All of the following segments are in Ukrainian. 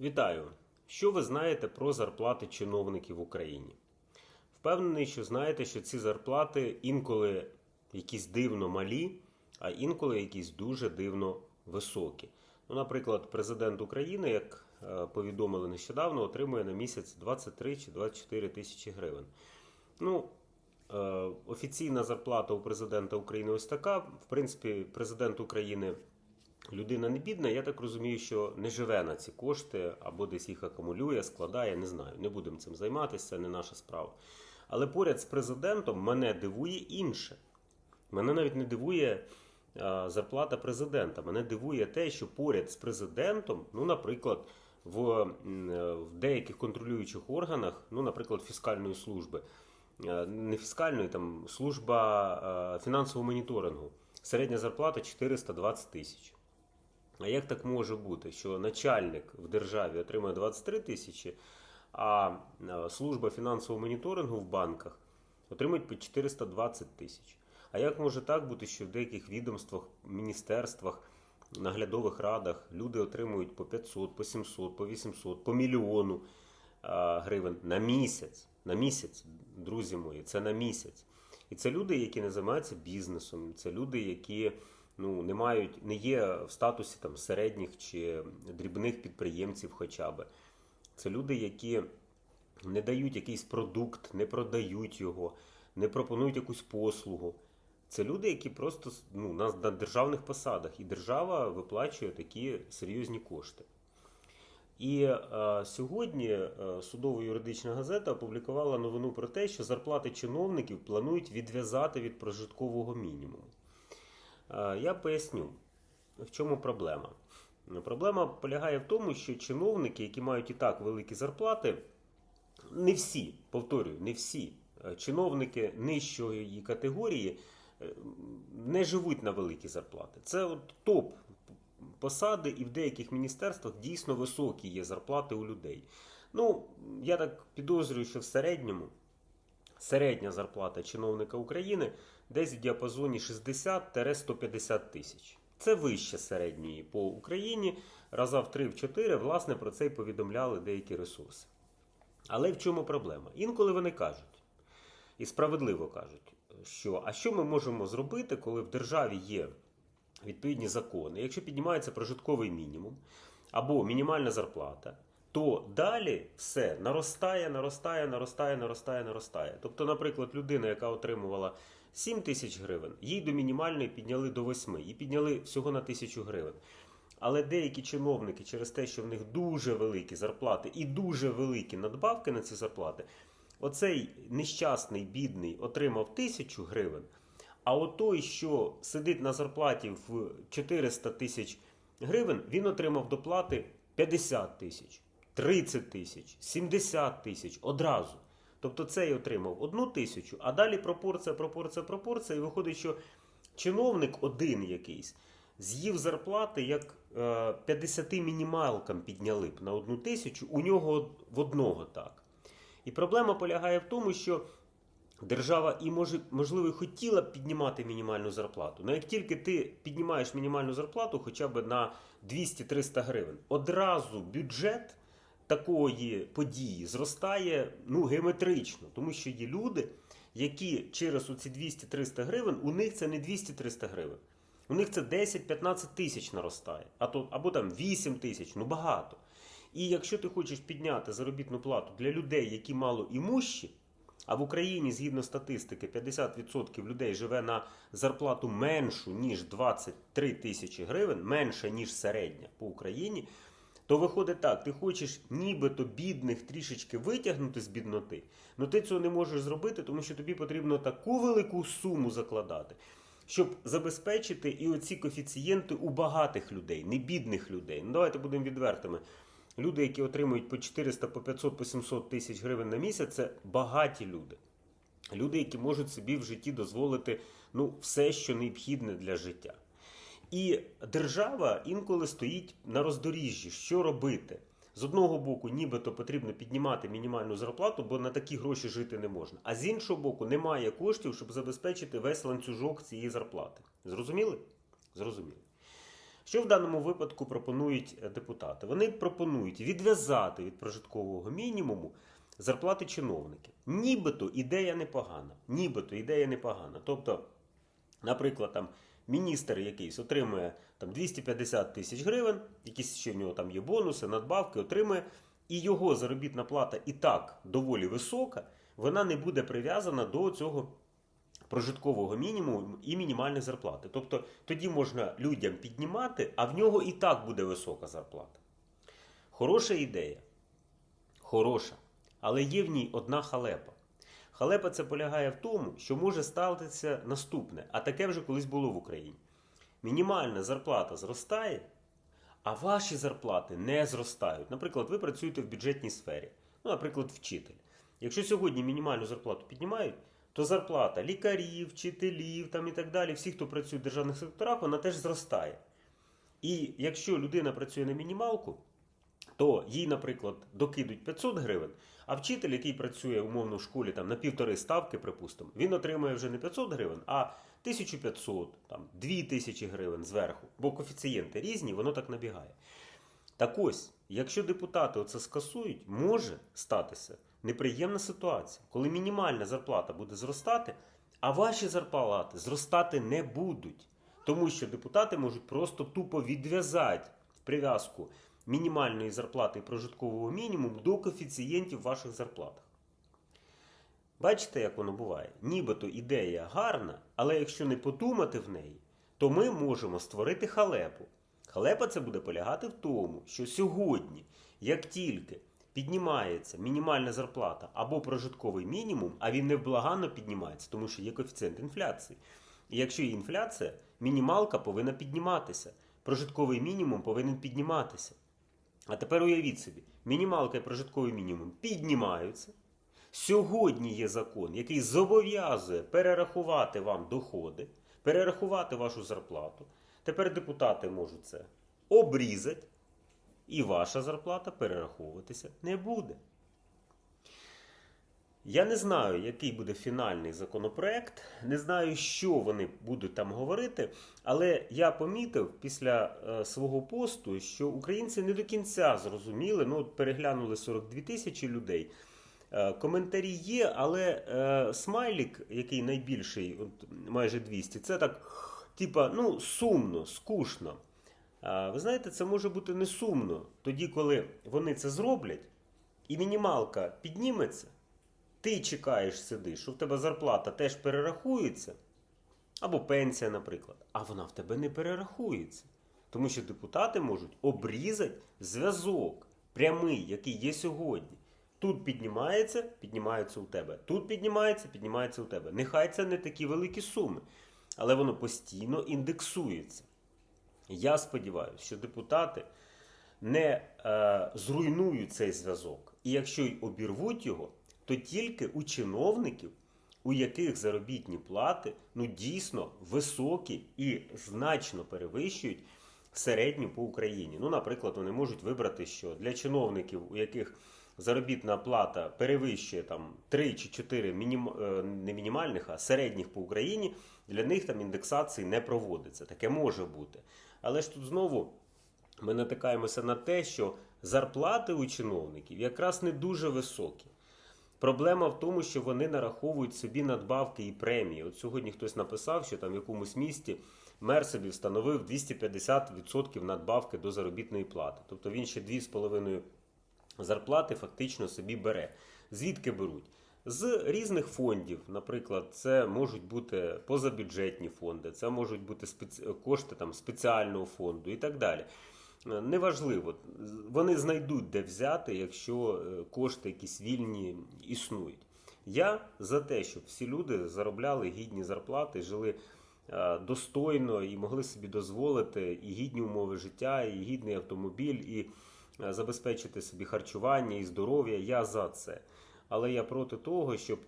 Вітаю! Що ви знаєте про зарплати чиновників в Україні? Впевнений, що знаєте, що ці зарплати інколи якісь дивно малі, а інколи якісь дуже дивно високі. Ну, наприклад, президент України, як е, повідомили нещодавно, отримує на місяць 23 чи 24 тисячі гривень. Ну, е, офіційна зарплата у президента України ось така. В принципі, президент України людина не бідна, я так розумію, що не живе на ці кошти або десь їх акумулює, складає, не знаю. Не будемо цим займатися, це не наша справа. Але поряд з президентом мене дивує інше. Мене навіть не дивує а, зарплата президента. Мене дивує те, що поряд з президентом, ну, наприклад, в, в деяких контролюючих органах, ну, наприклад, фіскальної служби, не фіскальної, там служба фінансового моніторингу, середня зарплата 420 тисяч. А як так може бути, що начальник в державі отримує 23 тисячі, а е, служба фінансового моніторингу в банках отримує по 420 тисяч? А як може так бути, що в деяких відомствах, міністерствах, наглядових радах люди отримують по 500, по 700, по 800, по мільйону е, гривень на місяць? На місяць, друзі мої, це на місяць. І це люди, які не займаються бізнесом, це люди, які ну, не мають, не є в статусі там середніх чи дрібних підприємців, хоча б. Це люди, які не дають якийсь продукт, не продають його, не пропонують якусь послугу. Це люди, які просто ну, на, на державних посадах, і держава виплачує такі серйозні кошти. І е, сьогодні е, судово-юридична газета опублікувала новину про те, що зарплати чиновників планують відв'язати від прожиткового мінімуму. Е, я поясню, в чому проблема. Проблема полягає в тому, що чиновники, які мають і так великі зарплати, не всі, повторюю, не всі е, чиновники нижчої категорії е, не живуть на великі зарплати. Це от топ посади, і в деяких міністерствах дійсно високі є зарплати у людей. Ну, я так підозрюю, що в середньому середня зарплата чиновника України десь в діапазоні 60-150 тисяч. Це вище середньої по Україні. Раза в 3-4, власне, про це й повідомляли деякі ресурси. Але в чому проблема? Інколи вони кажуть, і справедливо кажуть, що а що ми можемо зробити, коли в державі є відповідні закони, якщо піднімається прожитковий мінімум або мінімальна зарплата, то далі все наростає, наростає, наростає, наростає, наростає. Тобто, наприклад, людина, яка отримувала 7 тисяч гривень, їй до мінімальної підняли до 8 і підняли всього на тисячу гривень. Але деякі чиновники через те, що в них дуже великі зарплати і дуже великі надбавки на ці зарплати, оцей нещасний бідний отримав тисячу гривень. А от той, що сидить на зарплаті в 400 тисяч гривень, він отримав доплати 50 тисяч, 30 тисяч, 70 тисяч одразу. Тобто цей отримав одну тисячу, а далі пропорція, пропорція, пропорція, і виходить, що чиновник один якийсь з'їв зарплати, як е, 50 мінімалкам підняли б на одну тисячу, у нього в одного так. І проблема полягає в тому, що держава і може, можливо, хотіла б піднімати мінімальну зарплату. Але як тільки ти піднімаєш мінімальну зарплату хоча б на 200-300 гривень, одразу бюджет такої події зростає ну, геометрично, тому що є люди, які через оці 200-300 гривень, у них це не 200-300 гривень. У них це 10-15 тисяч наростає, а то, або там 8 тисяч, ну багато. І якщо ти хочеш підняти заробітну плату для людей, які мало імущі, а в Україні, згідно статистики, 50% людей живе на зарплату меншу, ніж 23 тисячі гривень, менша, ніж середня по Україні, то виходить так, ти хочеш нібито бідних трішечки витягнути з бідноти, але ти цього не можеш зробити, тому що тобі потрібно таку велику суму закладати, щоб забезпечити і оці коефіцієнти у багатих людей, не бідних людей. Ну давайте будемо відвертими. Люди, які отримують по 400, по 500, по 700 тисяч гривень на місяць, це багаті люди. Люди, які можуть собі в житті дозволити ну, все, що необхідне для життя. І держава інколи стоїть на роздоріжжі, що робити. З одного боку, нібито потрібно піднімати мінімальну зарплату, бо на такі гроші жити не можна. А з іншого боку, немає коштів, щоб забезпечити весь ланцюжок цієї зарплати. Зрозуміли? Зрозуміли. Що в даному випадку пропонують е, депутати? Вони пропонують відв'язати від прожиткового мінімуму зарплати чиновників. Нібито ідея непогана. Нібито ідея непогана. Тобто, наприклад, там міністр якийсь отримує там 250 тисяч гривень, якісь ще в нього там є бонуси, надбавки, отримує, і його заробітна плата і так доволі висока, вона не буде прив'язана до цього прожиткового мінімуму і мінімальної зарплати. Тобто тоді можна людям піднімати, а в нього і так буде висока зарплата. Хороша ідея. Хороша. Але є в ній одна халепа. Халепа це полягає в тому, що може статися наступне, а таке вже колись було в Україні. Мінімальна зарплата зростає, а ваші зарплати не зростають. Наприклад, ви працюєте в бюджетній сфері, ну, наприклад, вчитель. Якщо сьогодні мінімальну зарплату піднімають, то зарплата лікарів, вчителів там і так далі, всіх, хто працює в державних секторах, вона теж зростає. І якщо людина працює на мінімалку, то їй, наприклад, докидуть 500 гривень, а вчитель, який працює умовно в школі там, на півтори ставки, припустимо, він отримує вже не 500 гривень, а 1500, там, 2000 гривень зверху. Бо коефіцієнти різні, воно так набігає. Так ось, якщо депутати оце скасують, може статися неприємна ситуація, коли мінімальна зарплата буде зростати, а ваші зарплати зростати не будуть. Тому що депутати можуть просто тупо відв'язати прив'язку мінімальної зарплати і прожиткового мінімуму до коефіцієнтів ваших зарплатах. Бачите, як воно буває? Нібито ідея гарна, але якщо не подумати в неї, то ми можемо створити халепу. Халепа це буде полягати в тому, що сьогодні, як тільки піднімається мінімальна зарплата або прожитковий мінімум, а він невблаганно піднімається, тому що є коефіцієнт інфляції. І якщо є інфляція, мінімалка повинна підніматися, прожитковий мінімум повинен підніматися. А тепер уявіть собі, мінімалка і прожитковий мінімум піднімаються. Сьогодні є закон, який зобов'язує перерахувати вам доходи, перерахувати вашу зарплату. Тепер депутати можуть це обрізати, і ваша зарплата перераховуватися не буде. Я не знаю, який буде фінальний законопроект, не знаю, що вони будуть там говорити, але я помітив після е, свого посту, що українці не до кінця зрозуміли, ну, переглянули 42 тисячі людей. Е, коментарі є, але е, смайлік, який найбільший, от майже 200, це так, типа, ну, сумно, скучно. Ви знаєте, це може бути не сумно тоді, коли вони це зроблять, і мінімалка підніметься, ти чекаєш, сидиш, що в тебе зарплата теж перерахується, або пенсія, наприклад, а вона в тебе не перерахується. Тому що депутати можуть обрізати зв'язок прямий, який є сьогодні. Тут піднімається, піднімається у тебе. Тут піднімається, піднімається у тебе. Нехай це не такі великі суми, але воно постійно індексується. Я сподіваюся, що депутати не е, зруйнують цей зв'язок. І якщо й обірвуть його, то тільки у чиновників, у яких заробітні плати ну дійсно високі і значно перевищують середню по Україні. Ну, наприклад, вони можуть вибрати, що для чиновників, у яких заробітна плата перевищує там 3 чи 4 мінім... е, не мінімальних, а середніх по Україні, для них там індексації не проводиться. Таке може бути. Але ж тут знову ми натикаємося на те, що зарплати у чиновників якраз не дуже високі. Проблема в тому, що вони нараховують собі надбавки і премії. От сьогодні хтось написав, що там в якомусь місті мер собі встановив 250% надбавки до заробітної плати. Тобто він ще 2,5 зарплати фактично собі бере. Звідки беруть? З різних фондів, наприклад, це можуть бути позабюджетні фонди, це можуть бути кошти там, спеціального фонду і так далі. Неважливо, вони знайдуть де взяти, якщо е, кошти якісь вільні існують. Я за те, щоб всі люди заробляли гідні зарплати, жили е, достойно і могли собі дозволити і гідні умови життя, і гідний автомобіль, і е, забезпечити собі харчування і здоров'я. Я за це. Але я проти того, щоб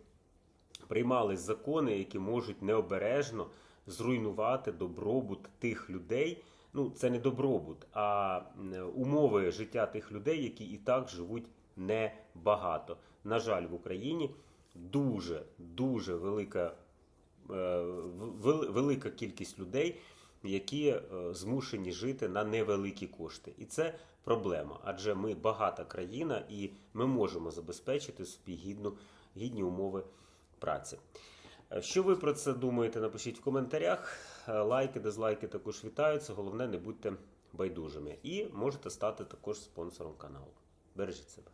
приймались закони, які можуть необережно зруйнувати добробут тих людей. Ну, це не добробут, а умови життя тих людей, які і так живуть небагато. На жаль, в Україні дуже дуже велика, е, велика кількість людей, які е, змушені жити на невеликі кошти. І це проблема, адже ми багата країна і ми можемо забезпечити собі гідну, гідні умови праці. Що ви про це думаєте? Напишіть в коментарях. Е, Лайки, дизлайки також вітаються. Головне, не будьте байдужими. І можете стати також спонсором каналу. Бережіть себе.